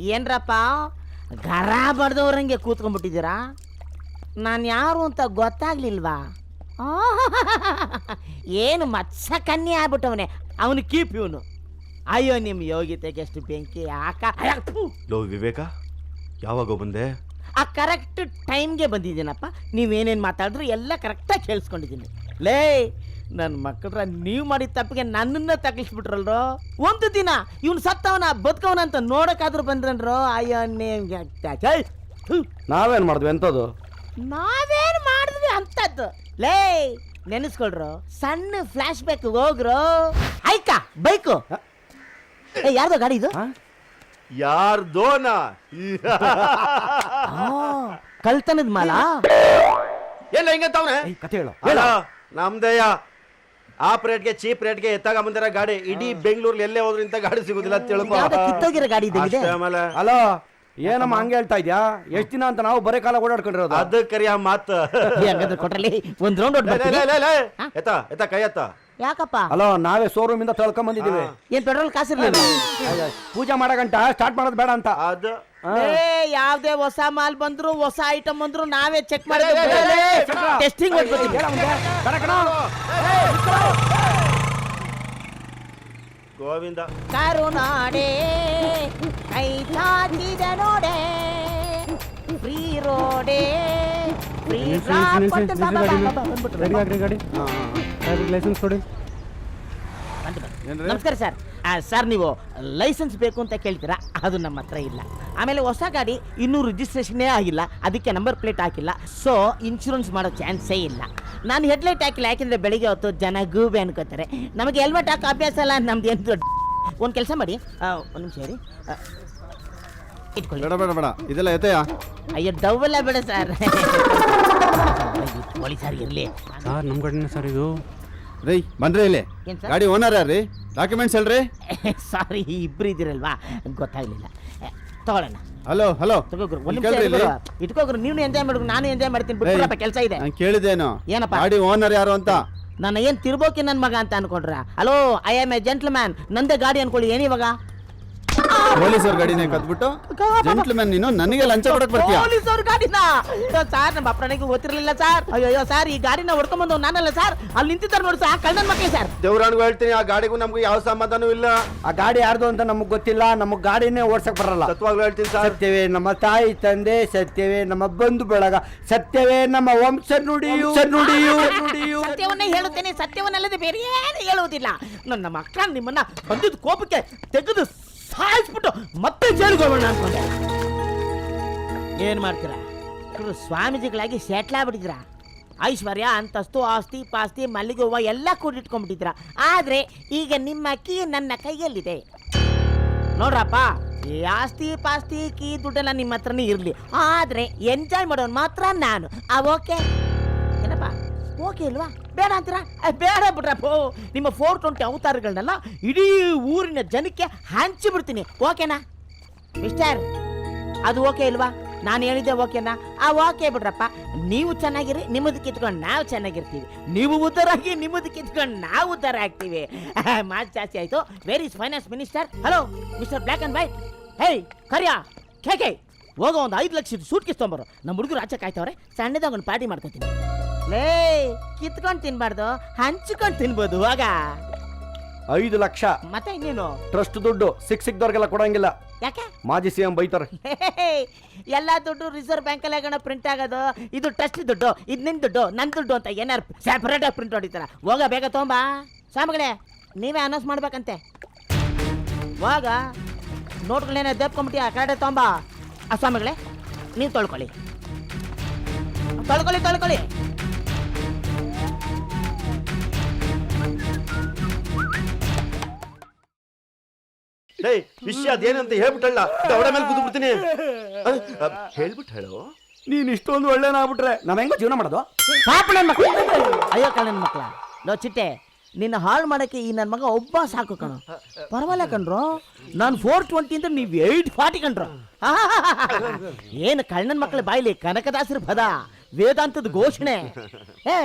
ಏನ್ರಪ್ಪ? ಗರ ಬಡ್ದವ್ರಂಗೆ ಕೂತ್ಕೊಂಡ್ಬಿಟ್ಟಿದ್ದೀರಾ? ನಾನು ಯಾರು ಅಂತ ಗೊತ್ತಾಗ್ಲಿಲ್ವಾ? ಏನು ಮತ್ಸ ಕನ್ನಿ ಆಗ್ಬಿಟ್ಟವನೆ. ಅವನು ಕೀಪ್ ಇವನು. ಅಯ್ಯೋ ನಿಮ್ಮ ಯೋಗ್ಯತೆಗೆ ಎಷ್ಟು ಬೆಂಕಿ ಆಕ. ಲೋ ವಿವೇಕ ಯಾವಾಗ ಬಂದೆ? ಆ ಕರೆಕ್ಟ್ ಟೈಮ್ಗೆ ಬಂದಿದ್ದೀನಪ್ಪ. ನೀವೇನೇನು ಮಾತಾಡಿದ್ರು ಎಲ್ಲ ಕರೆಕ್ಟಾಗಿ ಕೇಳಿಸ್ಕೊಂಡಿದ್ದೀನಿ. ಲೇ ನನ್ನ ಮಕ್ಕಳ ನೀವು ಮಾಡಿದ ತಪ್ಪಿಗೆ ನನ್ನನ್ನ ತಗ್ಲಿಸ್ಬಿಟ್ರಲ್ರೋ? ಒಂದು ದಿನ ಇವನು ಸತ್ತವನ ಬದುಕವನ ಅಂತ ನೋಡಕ್ಕಾದ್ರೂ ಬಂದ್ರನ್ರೋ? ಅಯ್ಯೋ ನೇಮ್ಗೆ ನಾವೇನ್ ಮಾಡಿದ್ವಿ ಎಂತದು? ನಾವೇನ್ ಮಾಡಿದ್ವಿ ಅಂತದ್ದು ಲೇ ನೆನೆಸ್ಕೊಳ್ರು ಸಣ್ಣ ಫ್ಲಾಶ್ ಬ್ಯಾಕ್ ಹೋಗ್ರು? ಆಯ್ಕ ಬೈಕು. ಏ ಯಾರ್ದೋ ಗಾಡಿ ಇದು? ಯಾರ್ದೋನ ಕಳ್ತನದ ಮಾಲ? ಎಲ್ಲ ಹಿಂಗೆ ತಾವನೆ? ಕತೆ ಹೇಳು. ನಮ್ದಯ್ಯ ಆಪ್ ರೇಟ್ಗೆ ಚೀಪ್ ರೇಟ್ಗೆ ಎತ್ತಾಗ ಬಂದಿರೋ ಗಾಡಿ ಇಡೀ ಬೆಂಗಳೂರಲ್ಲಿ ಎಲ್ಲೇ ಹೋದ್ರಿಂದ ಇಂಥ ಗಾಡಿ ಸಿಗುದಿಲ್ಲ ತಿಳ್ಕೊ ಯಾವ್ದೋ ಕಿತ್ತೋಗಿರೋ ಗಾಡಿ ಇದೆ ಅಷ್ಟೇ ಆಮೇಲೆ ಹಲೋ ಏನಮ್ಮ ಹಂಗೆ ಹೇಳ್ತಾ ಇದ್ಯಾ ಎಷ್ಟ್ ದಿನ ಅಂತ ನಾವು ಬರೇ ಕಾಲ ಓಡಾಡ್ಕೊಂಡಿರೋದು ಅದು ಕರಿಯ ಮಾತ್ ಏ, ಹಂಗಂದ್ರೆ ಕೊಟ್ರಲ್ಲಿ ಒಂದ್ ರೌಂಡ್ ಲೇ, ಲೇ, ಲೇ, ಲೇ, ಲೇ. ಎತ್ತ ಎತ್ತ ಕೈ ಎತ್ತ ಯಾಕಪ್ಪ ಹಲೋ ನಾವೇ ಶೋರೂಮ್ ಇಂದ ತಳ್ಕೊಂಡ್ ಬಂದಿದೀವಿ ಏನ್ ಪೆಟ್ರೋಲ್ ಕಾಸಿರ್ಲಿಲ್ಲ ಪೂಜೆ ಮಾಡಗಂಟ ಸ್ಟಾರ್ಟ್ ಮಾಡೋದು ಬೇಡ ಅಂತ ಅದು ಏ ಯಾವ್ದೇ ಹೊಸ ಮಾಲ್ ಬಂದ್ರು ಹೊಸ ಐಟಮ್ ಬಂದ್ರು ನಾವೇ ಚೆಕ್ ಮಾಡಿ ಟೆಸ್ಟಿಂಗ್ ಕಣ. ಗೋವಿಂದ. ಕರುನಾಡೆ ಕೈ ಚಾಚಿದ ನೋಡೆ ಫ್ರೀ ರೋಡೆ ಫ್ರೀ ಲೈಸೆನ್ಸ್ ಕೊಡಿ. ನಮಸ್ಕಾರ ಸರ್. ಸರ್ ನೀವು ಲೈಸೆನ್ಸ್ ಬೇಕು ಅಂತ ಕೇಳ್ತೀರಾ? ಅದು ನಮ್ಮ ಹತ್ರ ಇಲ್ಲ. ಆಮೇಲೆ ಹೊಸ ಗಾಡಿ ಇನ್ನೂ ರಿಜಿಸ್ಟ್ರೇಷನ್ನೇ ಆಗಿಲ್ಲ. ಅದಕ್ಕೆ ನಂಬರ್ ಪ್ಲೇಟ್ ಹಾಕಿಲ್ಲ. ಸೊ ಇನ್ಶೂರೆನ್ಸ್ ಮಾಡೋ ಚಾನ್ಸೇ ಇಲ್ಲ. ನಾನು ಹೆಡ್ಲೈಟ್ ಹಾಕಿಲ್ಲ. ಯಾಕೆಂದರೆ ಬೆಳಿಗ್ಗೆ ಹೊತ್ತು ಜನ ಗೂಬೆ ಅನ್ಕೋತಾರೆ. ನಮಗೆ ಹೆಲ್ಮೆಟ್ ಹಾಕೋ ಅಭ್ಯಾಸ ಅಲ್ಲ ನಮ್ದು ಏನು ದೊಡ್ಡ ಒಂದು ಕೆಲಸ ಮಾಡಿ. ಒಂದು ನಿಮಿಷ ರೀ ಇಟ್ಕೊಳ್ಳಿ. ಬೇಡ ಬೇಡ ಬೇಡ. ಇದೆಲ್ಲ ಎತ್ತೆಯ ಅಯ್ಯೋ ಡವ್ವೆಲ್ಲ ಬೇಡ ಸರ್ ಪೊಲೀಸರು ಇರಲಿ. ಸರ್ ನಮ್ಮ ಕಡೆನೇ ಸರ್ ಇದು? ರೀ ಬನ್ರಿ ಇಲ್ಲಿ. ಏನ್ ಸರ್? ಗಾಡಿ ಓನರ್ ರೀ ಡಾಕ್ಯುಮೆಂಟ್ಸ್ ಹೇಳ್ರಿ. ಸಾರಿ ಇಬ್ರು ಇದ್ದೀರಲ್ವಾ? ಗೊತ್ತಾಗ್ಲಿಲ್ಲ. ತಗೊಳ್ಳೋಣ ಹಲೋ ಹಲೋ ತಗೋಗ್ರು ಒಂದ್ ನಿಮಿಷ ಕೇಳ್ರಿ ಇಲ್ಲಿ. ಇಟ್ಕೋಗ್ರು. ಇಟ್ಕೋಗ್ರು ನೀವು ಎಂಜಾಯ್ ಮಾಡ್ಬೇಕು ನಾನು ಎಂಜಾಯ್ ಮಾಡ್ತೀನಿ ಬಿಟ್ಬಿಡಪ್ಪ ಕೆಲಸ ಇದೆ. ನಾನು ಕೇಳಿದೇನು ಏನಪ್ಪ? ಗಾಡಿ ಓನರ್ ಯಾರು ಅಂತ? ನನ್ನ ಏನ್ ತಿರ್ಬೋಕಿ ನನ್ನ ಮಗ ಅಂತ ಅನ್ಕೊಂಡ್ರ? Hello I am a gentleman ನಂದೇ ಗಾಡಿ ಅನ್ಕೊಳ್ಳಿ ಏನಿವಾಗ ಇವಾಗ? ಪೊಲೀಸರ ಗಾಡಿನೇ ಕದ್ಬಿಟ್ಟು ಜೆಂಟ್ಲ್ಮನ್ ನೀನು ನನಗೆ ಲಂಚ ಕೊಡಕ್ ಬರ್ತೀಯ? ಪೊಲೀಸ್ ಅವ್ರ ಗಾಡಿನ ಸರ್ ನಮ್ಮ ಅಪ್ಪನಿಗೆ ಗೊತ್ತಿರಲಿಲ್ಲ ಸರ್. ಅಯ್ಯೋ ಅಯ್ಯೋ ಸರ್ ಈ ಗಾಡಿನ ಹೊಡ್ಕೊಂಬಂದು ನಾನಲ್ಲ ಸರ್. ಅಲ್ಲಿ ನಿಂತಿದ್ದಾರೆ ನೋಡಿ ಸರ್ ಕಳ್ಳನ ಮಕ್ಕಳು ಸರ್. ದೇವ್ರಾಣಿಗೂ ಹೇಳ್ತೀನಿ ಆ ಗಾಡಿಗೂ ನಮ್ಗೆ ಯಾವ ಸಂಬಂಧನೂ ಇಲ್ಲ. ಆ ಗಾಡಿ ಯಾರ್ದು ಅಂತ ನಮಗ್ ಗೊತ್ತಿಲ್ಲ ನಮಗ್ ಗಾಡಿನೇ ಓಡ್ಸಕ್ ಬರಲ್ಲ. ಸತ್ವಾಗ್ಲೂ ಹೇಳ್ತೀನಿ ಸರ್. ಸತ್ಯವೇ ನಮ್ಮ ತಾಯಿ ತಂದೆ ಸತ್ಯವೇ ನಮ್ಮ ಬಂಧು ಬಳಗ ಸತ್ಯವೇ ನಮ್ಮ ವಂಶ ನುಡಿಯು. ನುಡಿಯು ನುಡಿಯು. ಸತ್ಯವನ್ನೇ ಹೇಳುತ್ತೇನೆ ಸತ್ಯವನ್ನಲ್ಲದೆ ಬೇರೆ ಏನು ಹೇಳುವುದಿಲ್ಲ. ನನ್ನ ಮಕ್ಕಳ ನಿಮ್ಮನ್ನ ಬಂದಿದ್ದ ಕೋಪಕ್ಕೆ ತೆಗೆದು ಸಾಯಿಸ್ಬಿಟ್ಟು ಮತ್ತೆ ಜೈಲಿಗೆ ಹೋಗೋಣ ಅನ್ಕೊಂಡೆ. ಏನು ಮಾಡ್ತೀರಾ? ಇವರು ಸ್ವಾಮೀಜಿಗಳಾಗಿ ಸೆಟ್ಲ್ ಆಗ್ಬಿಟ್ಟಿದ್ರ ಐಶ್ವರ್ಯ, ಅಂತಸ್ತು, ಆಸ್ತಿ, ಪಾಸ್ತಿ, ಮಲ್ಲಿಗೆ ಹೂವು ಎಲ್ಲ ಕೂಡಿಟ್ಕೊಂಡ್ಬಿಟ್ಟಿದ್ರ ಆದರೆ ಈಗ ನಿಮ್ಮ ಕೀ ನನ್ನ ಕೈಯಲ್ಲಿದೆ. ನೋಡ್ರಪ್ಪ, ಈ ಆಸ್ತಿ, ಪಾಸ್ತಿ, ಕೀ ದುಡ್ಡೆಲ್ಲ ನಿಮ್ಮ ಹತ್ರನೇ ಇರಲಿ. ಆದರೆ ಎಂಜಾಯ್ ಮಾಡೋನು ಮಾತ್ರ ನಾನು. ಆ ಓಕೆ ಏನಪ್ಪ? ಓಕೆ ಇಲ್ವಾ ಬೇಡ ಅಂತೀರಾ? ಬೇಡ ಬಿಡ್ರಪ್ಪ ನಿಮ್ಮ ಫೋರ್ ಟ್ವೆಂಟಿ ಅವತಾರಗಳನ್ನೆಲ್ಲ ಇಡೀ ಊರಿನ ಜನಕ್ಕೆ ಹಂಚಿ ಬಿಡ್ತೀನಿ. ಓಕೆನಾ? ಮಿಸ್ಟರ್, ಅದು ಓಕೆ ಇಲ್ವಾ? ನಾನು ಹೇಳಿದ್ದೆ ಓಕೆನಾ? ಆ, ಓಕೆ ಬಿಡ್ರಪ್ಪ. ನೀವು ಚೆನ್ನಾಗಿರಿ, ನಿಮ್ಮದು ಕಿತ್ಕೊಂಡು ನಾವು ಚೆನ್ನಾಗಿರ್ತೀವಿ. ನೀವು ಉದ್ಧಾರ ಆಗಿ ನಿಮ್ಮದು ಕಿತ್ಕೊಂಡು ನಾವು ಉದ್ಧಾರ ಆಗ್ತೀವಿ. ಮಾತು ಜಾಸ್ತಿ ಆಯಿತು. Where is finance minister hello mister black and white ಹೇಯ್ ಕರಿಯಾ. ಕೇಕೆ ಹೋಗೋ ಒಂದು ಐದು ಲಕ್ಷದ ಸೂಟ್ ಕಿಸ್ತೊಂಬರು ನಮ್ಮ ಹುಡುಗರು ಆಚೆ ಕಾಯ್ತವ್ರೆ. ಸಣ್ಣದಾಗ ಒಂದು ಪಾರ್ಟಿ ಮಾಡ್ಕೊತೀನಿ. ಲೇ ಕಿತ್ಕೊಂಡು ತಿನ್ಬಾರ್ದು ಹಂಚ್ಕೊಂಡು ತಿನ್ಬೋದು ಹೋಗ ಐದು ಲಕ್ಷ. ಮತ್ತೆ ಇನ್ನೇನು? ಟ್ರಸ್ಟ್ ದುಡ್ಡು ಸಿಕ್ ಸಿಕ್ದವ್ರಿಗೆಲ್ಲ ಕೊಡಂಗಿಲ್ಲ. ಯಾಕೆ? ಮಾಜಿ ಸಿಎಂ ಬೈತಾರೆ. ಎಲ್ಲ ದುಡ್ಡು ರಿಸರ್ವ್ ಬ್ಯಾಂಕಲ್ಲಿ ಗಣ ಪ್ರಿಂಟ್ ಆಗೋದು. ಇದು ಟ್ರಸ್ಟ್ ದುಡ್ಡು ಇದು ನಿನ್ ದುಡ್ಡು ನನ್ನ ದುಡ್ಡು ಅಂತ ಏನಾರು ಸೆಪರೇಟ್ ಆಗಿ ಪ್ರಿಂಟ್ ಹೊಡಿತಾರ. ಹೋಗ ಬೇಗ ತೊಂಬಾ ಸ್ವಾಮಿಗಳೇ ನೀವೇ ಅನೌನ್ಸ್ ಮಾಡ್ಬೇಕಂತೆ. ಹೋಗ ನೋಟ್ಗಳೇನ ದೇಪ್ಕೊಂಬಿಟ್ಟಿ ಆ ಕಡೆ ತಗೊಂಬಾ. ಆ ಸ್ವಾಮಿಗಳೇ ನೀವು ತೊಳ್ಕೊಳ್ಳಿ. ತೊಳ್ಕೊಳ್ಳಿ ತೊಳ್ಕೊಳ್ಳಿ. ಏಯ್ ವಿಷಯ ಅದೇನಂತ ಹೇಳ್ಬಿಟ್ಟಲ್ಲ. ಅವಳ ಮೇಲೆ ಕುದು ಬಿಡ್ತೀನಿ ಹೇಳ್ಬಿಟ್ಟು ಹೇಳು. ನೀನ್ ಇಷ್ಟೊಂದು ಒಳ್ಳೆನಾಗ್ಬಿಟ್ರೆ ನಾವ್ ಹೆಂಗ ಜೀವನ ಮಾಡೋದು? ಪಾಪ ನನ್ನ ಮಕ್ಕಳು ಅಯ್ಯೋ ಕಣ್ಣನ ಮಕ್ಕಳ ನೋ ಚಿಟ್ಟೆ ನಿನ್ನ ಹಾಳು ಮಾಡಕ್ಕೆ ಈ ನನ್ನ ಮಗ ಒಬ್ಬ ಸಾಕು ಕಣ. ಪರವಾಗಿಲ್ಲ ಕಣ್ರು. ನಾನು ಫೋರ್ ಟ್ವೆಂಟಿ ಅಂದ್ರೆ ನೀವ್ ಏಯ್ಟ್ ಫಾರ್ಟಿ ಕಣ್ರು. ಏನು ಕಣ್ಣನ ಮಕ್ಕಳ ಬಾಯಿಲಿ ಕನಕದಾಸರ ಪದ ವೇದಾಂತದ ಘೋಷಣೆ. ಏ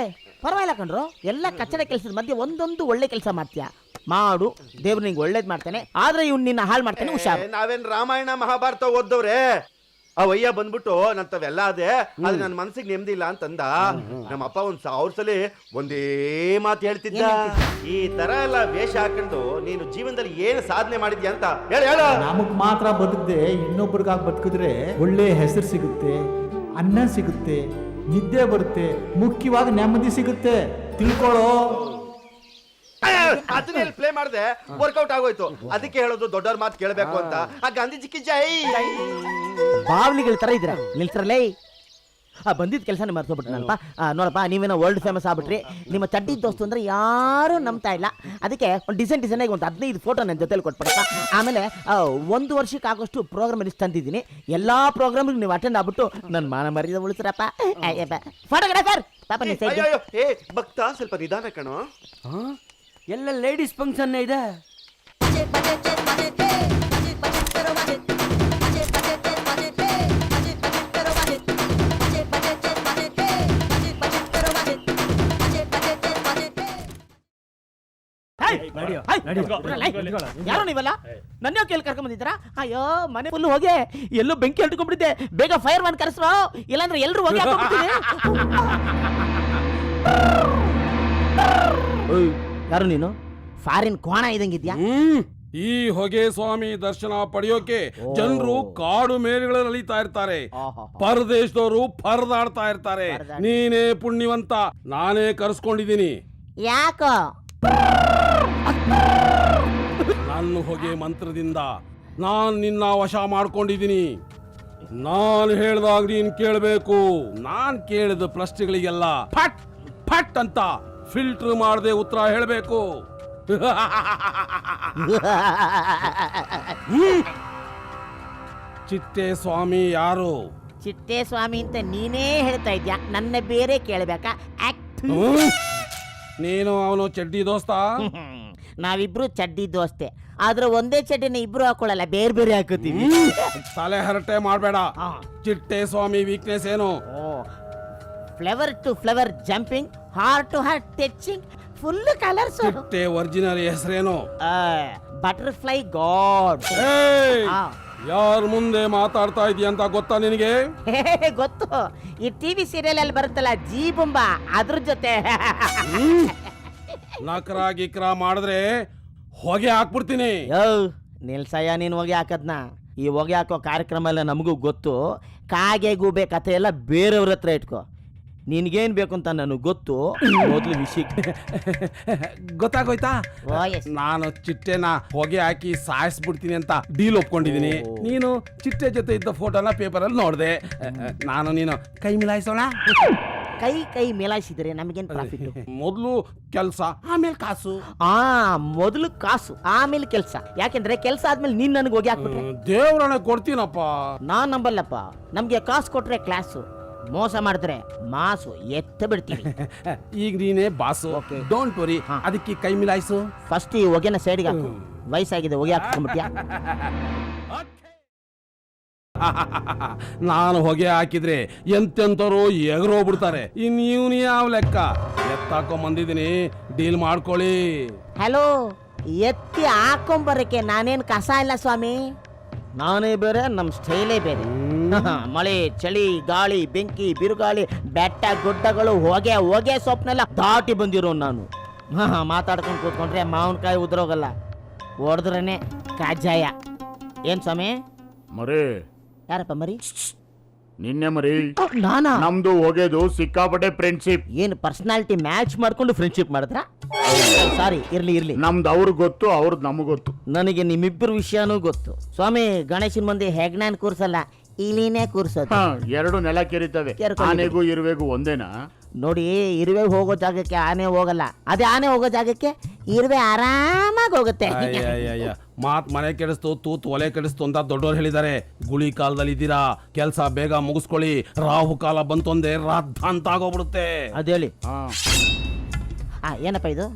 ಪರವಾಗಿಲ್ಲ ಕಣ್ರು. ಎಲ್ಲ ಕಚ್ಚಡ ಕೆಲಸದ ಮಧ್ಯೆ ಒಂದೊಂದು ಒಳ್ಳೆ ಕೆಲಸ ಮಾಡ್ತೀಯ? ಮಾಡು ದೇವ್ರು ನಿಂಗೆ ಒಳ್ಳೇದ್ ಮಾಡ್ತಾನೆ ಆದ್ರೆ ಇವ್ನು ನಿನ್ನ ಹಾಳು ಮಾಡ್ತಾನೆ ಹುಷಾರು. ನಾವೇನ್ ರಾಮಾಯಣ ಮಹಾಭಾರತ ಓದ್ದವ್ರೆ? ಆ ವಯ್ಯ ಬಂದ್ಬಿಟ್ಟು ನಂತವೆಲ್ಲ ಅದೇ ಅದು ನನ್ನ ಮನ್ಸಿಗೆ ನೆಮ್ಮದಿ ಇಲ್ಲ ಅಂತಂದ ನಮ್ಮ ಅಪ್ಪ ಒಂದ್ ಸಾವಿರ ಸಲ ಒಂದೇ ಮಾತು ಹೇಳ್ತಿದ್ದ. ಈ ತರ ಎಲ್ಲ ವೇಷ ಹಾಕೊಂಡು ನೀನು ಜೀವನದಲ್ಲಿ ಏನು ಸಾಧನೆ ಮಾಡಿದ್ಯಾ ಅಂತ ಹೇಳ ಹೇಳ. ನಮಗ್ ಮಾತ್ರ ಬದುಕದೆ ಇನ್ನೊಬ್ರಿಗಾಗಿ ಬದುಕಿದ್ರೆ ಒಳ್ಳೆ ಹೆಸರು ಸಿಗುತ್ತೆ ಅನ್ನ ಸಿಗುತ್ತೆ ನಿದ್ದೆ ಬರುತ್ತೆ ಮುಖ್ಯವಾಗಿ ನೆಮ್ಮದಿ ಸಿಗುತ್ತೆ. ತಿಳ್ಕೊಳ್ಳೋ ಅದನ್ನ ಪ್ಲೇ ಮಾಡಿದೆ? ವರ್ಕೌಟ್ ಆಗೋಯ್ತು. ಅದಕ್ಕೆ ಹೇಳೋದು ದೊಡ್ಡವ್ರ ಮಾತು ಕೇಳಬೇಕು ಅಂತ. ಆ ಗಾಂಧೀಜಿಗೆ ಜೈ. ಬಾವ್ಲಿಗಳ ತರ ಇದ್ರ ನಿಲ್ತ್ರಲೇ ಆ ಬಂದಿದ್ದ ನಿಮ್ಮ ಮರ್ತೋಗ್ಬಿಟ್ರಲ್ಪ ನೋಡಪ್ಪ ನೀವೇನೋ ವರ್ಲ್ಡ್ ಫೇಮಸ್ ಆಗ್ಬಿಟ್ರಿ. ನಿಮ್ಮ ಚಡ್ಡಿ ದೋಸ್ತು ಅಂದ್ರೆ ಯಾರು ನಂಬ್ತಾ ಇಲ್ಲ. ಅದಕ್ಕೆ ಒಂದು ಡಿಸೈನ್ ಡಿಸೈನ್ ಆಗಿ ಒಂದು ಹದಿನೈದು ಫೋಟೋ ನನ್ನ ಜೊತೆಲಿ ಕೊಟ್ಬಿಡಪ್ಪ. ಆಮೇಲೆ ಆ, ಒಂದು ವರ್ಷಕ್ಕೆ ಆಗೋಷ್ಟು ಪ್ರೋಗ್ರಾಮ್ ಲಿಸ್ಟ್ ತಂದಿದ್ದೀನಿ. ಎಲ್ಲಾ ಪ್ರೋಗ್ರಾಮ್ ನೀವು ಅಟೆಂಡ್ ಆಗ್ಬಿಟ್ಟು ನನ್ನ ಮಾನ ಮರ್ಯಾದೆ ಉಳಿಸ್ರಪ್ಪ. ಫೋಟೋಗ್ರಾಫರ್ ಪಾಪ ನೀವು ಭಕ್ತ ಸ್ವಲ್ಪ ನಿಧಾನ ಕಣೋ. ಎಲ್ಲ ಲೇಡೀಸ್ ಫಂಕ್ಷನ್ ಇದೆ. ಪಲ್ಯ ಯಾರು ನೀವಲ್ಲ? ನನ್ಗೆ ಎಲ್ಲಿ ಕರ್ಕೊಂಡ್ ಬಂದಿದಿರಾ ಅಯ್ಯೋ ಮನೆಗುಲ್ಲು ಹೋಗೇ ಎಲ್ಲೂ ಬೆಂಕಿ ಎಳ್ಟ್ಕೊಂಡ್ಬಿಟ್ಟಿದೆ ಬೇಗ ಫೈರ್ ಮ್ಯಾನ್ ಕರ್ಸವಾ ಇಲ್ಲಾಂದ್ರೆ ಎಲ್ರೂ ಹೋಗ್ಯಾರ ಯಾರು ನೀನು? ಫಾರಿನ್ ಕೋಣ ಇದಂಗಿದ್ಯಾ ಹ್ಮ್ ಈ ಹೊಗೆ ಸ್ವಾಮಿ ದರ್ಶನ ಪಡೆಯೋಕೆ ಜನರು ಕಾಡು ಮೇಲೆಗಳಲ್ಲಿ ಅಲಿತಾ ಇರ್ತಾರೆ. ಪರದೇಶದವರು ಪರದಾಡ್ತಾ ಇರ್ತಾರೆ. ನೀನೇ ಪುಣ್ಯವಂತ ನಾನೇ ಕರ್ಸ್ಕೊಂಡಿದ್ದೀನಿ. ಯಾಕೋ? ನನ್ನ ಹೊಗೆ ಮಂತ್ರದಿಂದ ನಾನ್ ನಿನ್ನ ವಶ ಮಾಡ್ಕೊಂಡಿದ್ದೀನಿ. ನಾನು ಹೇಳ್ದಾಗ ನೀನ್ ಕೇಳಬೇಕು. ನಾನ್ ಕೇಳಿದ ಪ್ರಶ್ನೆಗಳಿಗೆಲ್ಲ ಫಟ್ ಫಟ್ ಅಂತ ಫಿಲ್ಟರ್ ಮಾಡದೆ ಉತ್ತರ ಹೇಳಬೇಕು. ಚಿಟ್ಟೆ ಸ್ವಾಮಿ ಯಾರು? ಚಿಟ್ಟೆ ಸ್ವಾಮಿ ಅಂತ ನೀನೇ ಹೇಳ್ತಾ ಇದ್ಯಾ? ನನ್ನ ಬೇರೆ ಕೇಳಬೇಕಾ? ನೀನು ಅವನು ಚಡ್ಡಿ ದೋಸ್ತ? ನಾವಿಬ್ರು ಚಡ್ಡಿ ದೋಸ್ತೆ. ಆದ್ರೆ ಒಂದೇ ಚಡ್ಡಿನ ಇಬ್ರು ಹಾಕೊಳ್ಳಲ್ಲ ಬೇರೆ ಬೇರೆ ಹಾಕೋತೀವಿ. ತಲೆ ಹರಟೆ ಮಾಡಬೇಡ. ಚಿಟ್ಟೆ ಸ್ವಾಮಿ ವೀಕ್ನೆಸ್ ಏನು? Flower to flower jumping heart to heart touching full colours ಚಿಟ್ಟೆ ಒರಿಜಿನಲ್ ಹೆಸರೇನು? ಬಟರ್ಫ್ಲೈ ಗಾಡ್ ಯಾರ ಮುಂದೆ ಮಾತಾಡ್ತಾ ಇದೀಯ ಅಂತ ಗೊತ್ತಾ ನಿನಗೆ? ಗೊತ್ತು. ಈ ಟಿವಿ ಸೀರಿಯಲ್ ಅಲ್ಲಿ ಬರುತ್ತಲ್ಲ ಜೀ ಬೊಂಬಾ ಅದ್ರ ಜೊತೆ. ನಕರ ಗಿಕ್ರ ಮಾಡಿದ್ರೆ ಹೊಗೆ ಹಾಕ್ಬಿಡ್ತೀನಿ. ನಿಲ್ಸಯ್ಯ ನೀನು ಹೊಗೆ ಹಾಕದ್ನ. ಈ ಹೊಗೆ ಹಾಕೋ ಕಾರ್ಯಕ್ರಮ ಎಲ್ಲ ನಮಗೂ ಗೊತ್ತು. ಕಾಗೆ ಗೂಬೆ ಕಥೆ ಎಲ್ಲ ಬೇರೆಯವ್ರ ಹತ್ರ ಇಟ್ಕೋ. ನಿನ್ಗೇನ್ ಬೇಕು ಅಂತ ನನಗೆ ಗೊತ್ತು? ಮೊದಲು ವಿಷಯಕ್ಕೆ ಗೊತ್ತಾಗೋಯ್ತಾ? ಓ, yes. ನಾನು ಚಿಟ್ಟೆನ ಹೊಗೆ ಹಾಕಿ ಸಾಯಿಸ್ಬಿಡ್ತೀನಿ ಅಂತ ಡೀಲ್ ಒಪ್ಕೊಂಡಿದೀನಿ. ನೀನು ಚಿಟ್ಟೆ ಜೊತೆ ಇದ್ದ ಫೋಟೋನ ಪೇಪರ್ ಅಲ್ಲಿ ನೋಡಿದೆ. ನಾನು ನೀನು ಕೈ ಮಿಲಾಯಿಸೋಣ? ಕೈ ಕೈ ಮೇಲಾಯಿಸಿದ್ರೆ ನಮಗೇನ್ ಪ್ರಾಫಿಟ್ ಮೊದಲು ಕೆಲಸ ಆಮೇಲೆ ಕಾಸು. ಆ ಮೊದಲು ಕಾಸು ಆಮೇಲೆ ಕೆಲಸ. ಯಾಕೆಂದ್ರೆ ಕೆಲಸ ಆದ್ಮೇಲೆ ನೀನ್ ನನಗೆ ಹೋಗಿ ಹಾಕ್ಬಿಟ್ರೆ. ದೇವ್ರನ್ನ ಕೊಡ್ತೀನಪ್ಪ. ನಾನ್ ನಂಬಲ್ಲಪ್ಪ. ನಮ್ಗೆ ಕಾಸು ಕೊಟ್ರೆ ಕ್ಲಾಸು ಮೋಸ ಮಾಡಿದ್ರೆ ಮಾಸು ಎತ್ತ ಬಿಡ್ತೀವಿ ಈಗ ನೀನೇ ಬಾಸು. Okay. ಡೋಂಟ್ ವರಿ ಹಾ. ಅದಕ್ಕೆ ಕೈ ಮಿಲಾಯಿಸು. ಫಸ್ಟ್ ಈ ಹೊಗೆನ ಸೈಡ್ಗೆ ಹಾಕು. ವಯಸ್ಸಾಗಿದೆ ಹೊಗೆ ಹಾಕೊಂಡ್ಬಿಟ್ಯಾ ನಾನು ಹೊಗೆ ಹಾಕಿದ್ರೆ ಎಂತೆಂತರು ಎಗರೋಗ್ಬಿಡ್ತಾರೆ ಇನ್ ಇವನು ಯಾವ ಲೆಕ್ಕ? ಎತ್ತಾಕೊಂಡ್ ಬಂದಿದ್ದೀನಿ ಡೀಲ್ ಮಾಡ್ಕೊಳ್ಳಿ. ಹಲೋ ಎತ್ತಿ ಹಾಕೊಂಬರಕ್ಕೆ ನಾನೇನ್ ಕಸ ಇಲ್ಲ ಸ್ವಾಮಿ? ನಾನೇ ಬೇರೆ ನಮ್ಮ ಸ್ಟೈಲೇ ಬೇರೆ. ಮಳೆ ಚಳಿ ಗಾಳಿ ಬೆಂಕಿ ಬಿರುಗಾಳಿ ಬೆಟ್ಟ ಗುಡ್ಡಗಳು ಹೊಗೆ ಹೊಗೆ ಸೊಪ್ಪನೆಲ್ಲ ದಾಟಿ ಬಂದಿರೋ ನಾನು. ಹಾ ಮಾತಾಡ್ಕೊಂಡು ಕೂತ್ಕೊಂಡ್ರೆ ಮಾವಿನಕಾಯಿ ಉದ್ರೋಗಲ್ಲ. ಹೊಡೆದ್ರೇ ಕಜ್ಜಾಯ. ಏನ್ ಸ್ವಾಮಿ? ಮರಿ. ಯಾರಪ್ಪ ಮರಿ? ನಿನ್ನೆ ಮರಿ. ನಾನಾ? ನಮ್ದು ಹೋಗೋದು ಸಿಕ್ಕಾಪಟ್ಟೆ ಫ್ರೆಂಡ್ಶಿಪ್ ಏನು ಪರ್ಸನಾಲಿಟಿ ಮ್ಯಾಚ್ ಮಾಡ್ಕೊಂಡು ಫ್ರೆಂಡ್ಶಿಪ್ ಮಾಡಿದ್ರ? ಸಾರಿ ಇರ್ಲಿ ಇರ್ಲಿ. ನಮ್ದು ಅವ್ರಿಗೆ ಗೊತ್ತು ಅವ್ರದ್ದು ನಮಗೆ ಗೊತ್ತು. ನನಗೆ ನಿಮ್ಮಿಬ್ಬರು ವಿಷಯನೂ ಗೊತ್ತು. ಸ್ವಾಮಿ ಗಣೇಶನ ಮುಂದೆ ಹೆಗ್ನಾನ್ ಕೂರ್ಸಲ್ಲ. ಇಲಿನೇ ಕೂರ್ಸೋದು. ಹ, ಎರಡು ನೆಲ ಕೆರಿತವೆ ಕೆರ್ಕೊಂಡಿದೆ. ಆನೆಗೂ ಇರುವೆಗೂ ಒಂದೇನಾ? ನೋಡಿ ಇರುವೆ ಹೋಗೋ ಜಾಗಕ್ಕೆ ಆನೆ ಹೋಗಲ್ಲ. ಅದೇ ಆನೆ ಹೋಗೋ ಜಾಗಕ್ಕೆ ಇರುವೆ ಆರಾಮಾಗಿ ಹೋಗುತ್ತೆ. ಅಯ್ಯಯ್ಯಯ್ಯ. ಮಾತ್ ಮನೆ ಕೆಡಿಸ್ತು ತೂತ್ ಒಲೆ ಕೆಡಿಸ್ತು ಅಂತ ದೊಡ್ಡವ್ರು ಹೇಳಿದ್ದಾರೆ. ಗುಳಿ ಕಾಲದಲ್ಲಿ ಇದ್ದೀರಾ? ಕೆಲ್ಸ ಬೇಗ ಮುಗಿಸ್ಕೊಳ್ಳಿ. ರಾಹು ಕಾಲ ಬಂತು ಅಂದೆ ರಾಧ ಅಂತ ಆಗೋಗ್ಬಿಡುತ್ತೆ ಅದೇಳಿ ಹಾ. ಆ ಏನಪ್ಪ ಇದು?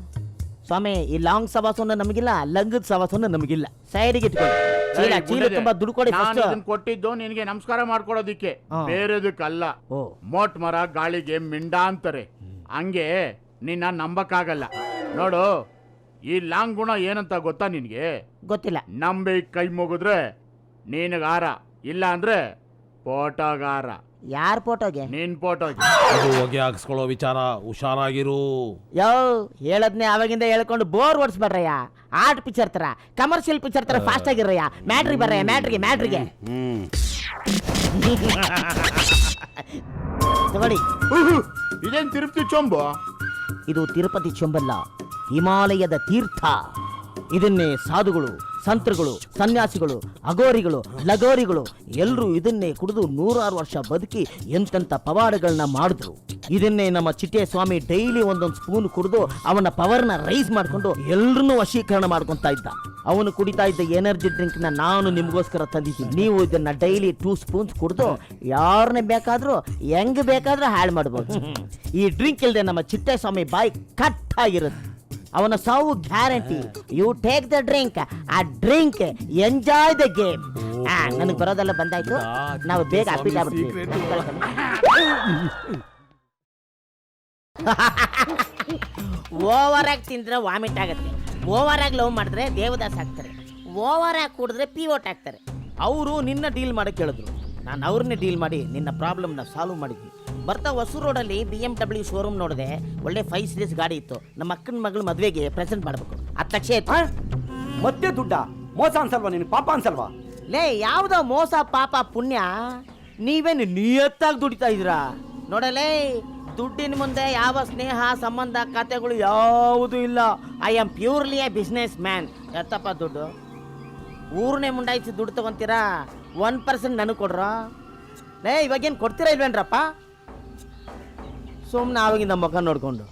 ಸ್ವಾಮಿ ಈ ಲಾಂಗ್ ಸವಾಸನ ನಮಗಿಲ್ಲ ಲಂಗದ ಸವಾಸನ ನಮಗಿಲ್ಲ. ಸೈಡಿಗೆ ಇಟ್ಕೊಳ್ಳಿ. ಚೀಲ ತುಂಬಾ ದುಡ್ಡು ಕೊಡಿ ನಾನು ಫಸ್ಟ್ ಇದನ್ ಕೊಟ್ಟಿದ್ದು ನಿನಗೆ ನಮಸ್ಕಾರ ಮಾಡ್ಕೊಳೋದಿಕ್ಕೆ ಹಾ. ಬೇರೆದಕ್ಕಲ್ಲ. ಓ. ಮೋಟ್ ಮರ ಗಾಳಿಗೆ ಮಿಂಡ ಅಂತಾರೆ. ಹಂಗೆ ನಿನ್ನ ನಂಬಕ್ಕಾಗಲ್ಲ. ನೋಡು ಈ ಲಾಂಗ್ ಗುಣ ಏನಂತ ಗೊತ್ತಾ ನಿನ್ಗೆ? ಗೊತ್ತಿಲ್ಲ. ನಂಬಿ ಕೈ ಮುಗಿದ್ರೆ ನೀನಗಾರ ಇಲ್ಲ ಅಂದ್ರೆ ಫೋಟೋಗಾರ ಯಾರ ಫೋಟೋಗೆ? ನಿನ್ ಫೋಟೋಗೆ. ಅದು ಹೊಗೆ ಹಾಕ್ಸ್ಕೊಳ್ಳೋ ವಿಚಾರ ಹುಷಾರಾಗಿರು. ಯೋ ಹೇಳದ್ನೆ ಅವಾಗಿಂದ ಹೇಳ್ಕೊಂಡು ಬೋರ್ ಓಡಿಸ್ಬೇಡ್ರಯ್ಯ. ಆರ್ಟ್ ಪಿಕ್ಚರ್ ತರ ಕಮರ್ಷಿಯಲ್ ಪಿಕ್ಚರ್ ತರ ಫಾಸ್ಟ್ ಆಗಿರಯ್ಯ. ಮ್ಯಾಟ್ರಿ ಬರ್ರಯ್ಯ ಮ್ಯಾಟ್ರಿಗೆ ಮ್ಯಾಟ್ರಿಗೆ ಹ್ಮ್. ತಗೊಳ್ಳಿ. ಉಹು, ಇದೇನ್ ತಿರುಪತಿ ಚೊಂಬು? ಇದು ತಿರುಪತಿ ಚೊಂಬಲ್ಲ ಹಿಮಾಲಯದ ತೀರ್ಥ. ಇದನ್ನೇ ಸಾಧುಗಳು ಸಂತರುಗಳು, ಸನ್ಯಾಸಿಗಳು ಅಗೋರಿಗಳು ಲಗೋರಿಗಳು ಎಲ್ಲರೂ ಇದನ್ನೇ ಕುಡಿದು ನೂರಾರು ವರ್ಷ ಬದುಕಿ ಎಂತೆಂಥ ಪವಾಡಗಳನ್ನ ಮಾಡಿದ್ರು. ಇದನ್ನೇ ನಮ್ಮ ಚಿಟ್ಟೆ ಸ್ವಾಮಿ ಡೈಲಿ ಒಂದೊಂದು ಸ್ಪೂನ್ ಕುಡಿದು ಅವನ ಪವರ್ನ ರೈಸ್ ಮಾಡ್ಕೊಂಡು ಎಲ್ರನ್ನೂ ವಶೀಕರಣ ಮಾಡ್ಕೊಂತ ಇದ್ದ. ಅವನು ಕುಡಿತಾ ಇದ್ದ ಎನರ್ಜಿ ಡ್ರಿಂಕ್ನ ನಾನು ನಿಮಗೋಸ್ಕರ ತಂದಿದ್ದೀನಿ. ನೀವು ಇದನ್ನ ಡೈಲಿ ಟೂ ಸ್ಪೂನ್ಸ್ ಕುಡಿದು ಯಾರನ್ನೇ ಬೇಕಾದ್ರೂ, ಹೆಂಗ್ ಬೇಕಾದ್ರೂ ಹಾಳು ಮಾಡ್ಬೋದು. ಈ ಡ್ರಿಂಕ್ ಇಲ್ಲದೆ ನಮ್ಮ ಚಿಟ್ಟೆ ಸ್ವಾಮಿ ಬಾಯಿ ಕಟ್ ಆಗಿರುತ್ತೆ. ಅವನ ಸಾವು guarantee. You take the drink ಆ ಡ್ರಿಂಕ್ ಎಂಜಾಯ್ ದ ಗೇಮ್ ನನಗೆ ಬರೋದೆಲ್ಲ ಬಂದಾಯ್ತು. ನಾವು ಬೇಗ ಅಪ್ಪಿಟ್ ಆಗ್ಬಿಡ್ತೀವಿ ಓವರ್ ಆಗಿ ತಿಂದ್ರೆ ವಾಮಿಟ್ ಆಗುತ್ತೆ. ಓವರ್ ಆಗಿ ಲವ್ ಮಾಡಿದ್ರೆ ದೇವದಾಸ್ ಆಗ್ತಾರೆ. ಓವರ್ ಆಗಿ ಕುಡಿದ್ರೆ ಪಿವೋಟ್ ಆಗ್ತಾರೆ. ಅವರು ನಿನ್ನ ಡೀಲ್ ಮಾಡಕ್ಕೆ ಹೇಳಿದ್ರು ನಾನು ಅವ್ರನ್ನೇ ಡೀಲ್ ಮಾಡಿ ನಿನ್ನ ಪ್ರಾಬ್ಲಮ್ನ ಸಾಲ್ವ್ ಮಾಡಿದ್ವಿ. ಬರ್ತಾ ಹೊಸೂರು ರೋಡಲ್ಲಿ ಬಿ ಎಂ ಡಬ್ಲ್ಯೂ ಶೋರೂಮ್ ನೋಡಿದೆ. ಒಳ್ಳೆ ಫೈವ್ ಸೀರೀಸ್ ಗಾಡಿ ಇತ್ತು. ನಮ್ಮ ಅಕ್ಕನ ಮಗಳ ಮದುವೆಗೆ ಪ್ರೆಸೆಂಟ್ ಮಾಡಬೇಕು. ಅದ್ ತಕ್ಷಣ ಆ? ಮತ್ತೆ ದುಡ್ಡ? ಮೋಸ ಅನ್ಸಲ್ವಾ ನಿನ್ ಪಾಪ ಅನ್ಸಲ್ವಾ? ಲೇ ಯಾವುದೋ ಮೋಸ ಪಾಪ ಪುಣ್ಯ? ನೀವೇನು ನಿಯತ್ತಾಗಿ ದುಡಿತಾ ಇದ್ದೀರಾ? ನೋಡಲೇ ದುಡ್ಡಿನ ಮುಂದೆ ಯಾವ ಸ್ನೇಹ ಸಂಬಂಧ ಖಾತೆಗಳು ಯಾವುದೂ ಇಲ್ಲ. I am purely a business man ಎತ್ತಪ್ಪ ದುಡ್ಡು? ಊರನ್ನೇ ಮುಂಡಾಯಿಸಿ ದುಡ್ಡು ತಗೊಂತೀರಾ? ಒನ್ ಪರ್ಸೆಂಟ್ ನನಗೆ ಕೊಡ್ರ? ಲೇ ಇವಾಗೇನು ಕೊಡ್ತೀರಾ ಇಲ್ವೇನ್ರಪ್ಪ? ಸುಮ್ಮನೆ ಆವಾಗಿಂದ ಮುಖ ನೋಡಿಕೊಂಡು.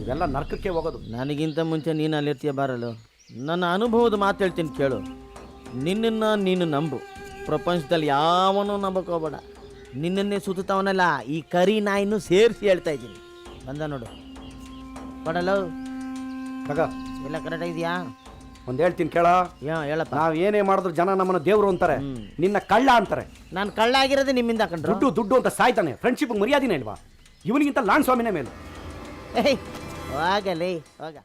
ಇವೆಲ್ಲ ನರ್ಕಕ್ಕೆ ಹೋಗೋದು. ನನಗಿಂತ ಮುಂಚೆ ನೀನು ಅಲ್ಲಿರ್ತೀಯ ಬಾರಲು? ನನ್ನ ಅನುಭವದ ಮಾತು ಹೇಳ್ತೀನಿ ಕೇಳು. ನಿನ್ನನ್ನು ನೀನು ನಂಬು. ಪ್ರಪಂಚದಲ್ಲಿ ಯಾವನೂ ನಂಬಕೋಬೇಡ ನಿನ್ನನ್ನೇ ಸುತ್ತವನಲ್ಲ ಈ ಕರಿ ನಾಯಿನೂ ಸೇರಿಸಿ ಹೇಳ್ತಾ ಇದ್ದೀನಿ. ಬಂದ ನೋಡು. ಕೊಡಲು? ತಗ. ಎಲ್ಲ ಕರೆಕ್ಟ್ ಇದೆಯಾ ಒಂದು ಹೇಳ್ತೀನಿ ಕೇಳ. ಯಾ ಹೇಳಪ್ಪ. ನಾವು ಏನೇ ಮಾಡಿದ್ರು ಜನ ನಮ್ಮನ್ನ ದೇವರು ಅಂತಾರೆ. ನಿನ್ನ ಕಳ್ಳ ಅಂತಾರೆ. ನಾನು ಕಳ್ಳ ಆಗಿರೋದೇ ನಿಮ್ಮಿಂದ ಕಂಡ್ರು ದುಡ್ಡು ದುಡ್ಡು ಅಂತ ಸಾಯ್ತಾನೆ. ಫ್ರೆಂಡ್ಶಿಪ್ ಮರ್ಯಾದಿನೇ ಇಲ್ವಾ? ಇವನಿಗಿಂತ ಲಾಂಗ್ ಸ್ವಾಮಿನೇ ಮೇಲು. ಹೋಗಲಿ ಹೋಗ.